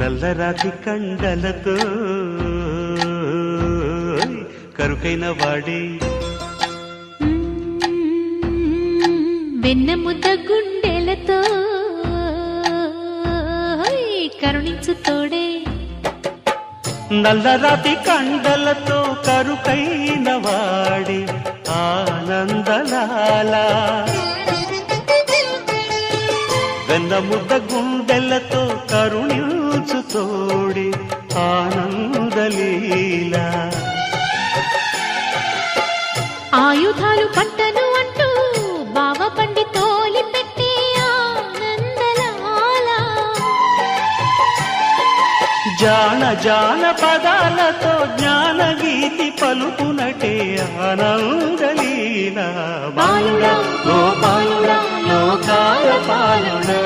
నల్లరాతి కండలతో కరుకైన వాడే. వెన్న ముద్ద గుండెలతో కరుణించు తోడే. నల్లరాతి కండలతో కరుకైన వాడే. ఆనందలాల. వెన్న ముద్ద గుండెలతో కరుణించు తోడి ఆనందలీలా ఆయుధాలు పట్టను అంటూ బావ పండి తోలి పెట్టే ఆనందలాల జాన జాన పదాలతో జ్ఞాన గీతి పలుకునటే ఆనందలీల బాలుడా గోపాలుడా లోకాల పాలుడా.